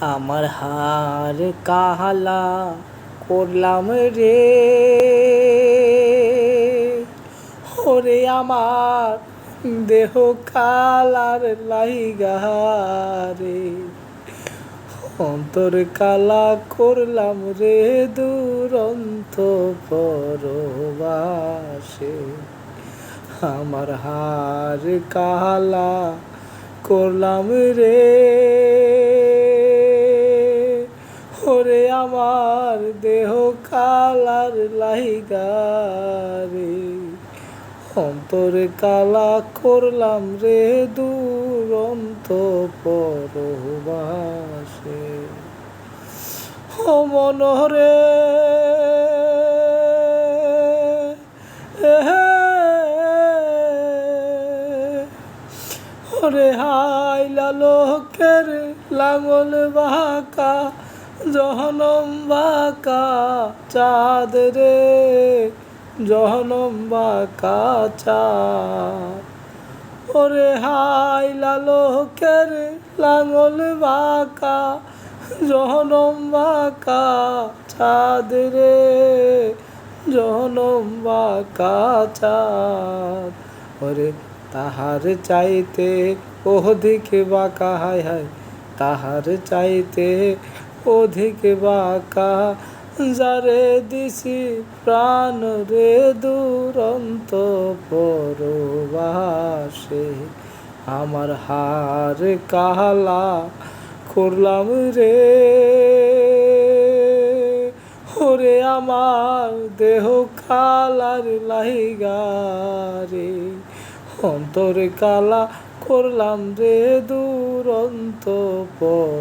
আমার হার কাহালা করলাম রে। ওরে আমার দেহ কালার লাইগারে অন্তর কালা করলাম রে দুরন্ত পরবাসে। আমার হার কালা করলাম রে। আমার দেহ কালার লাইগারে অন্তর কালা করলাম রে দুরন্ত পরবাসে। ও মনরে ওরে হাইলা লোকের লাঙল বাঁকা জহনম বাঁকা চাঁদ রে। জহনম বাঁকা চাঁদ ওরে হাইলা লোকের লাঙল বাঁকা জহনম বাঁকা চাঁদ রে। জহনম বাঁকা চাঁদ ওরে তাহার চাইতে অধিক বাঁকা, হায় হায়। তাহার চাইতে অধিক বাঁকা, যারে দিছি প্রাণ রে দুরন্ত পরবাসে। আমার হার কালা করলাম রে, ওরে আমার দেহ কালার লাইগারে অন্তর কালা করলাম রে দুরন্ত পর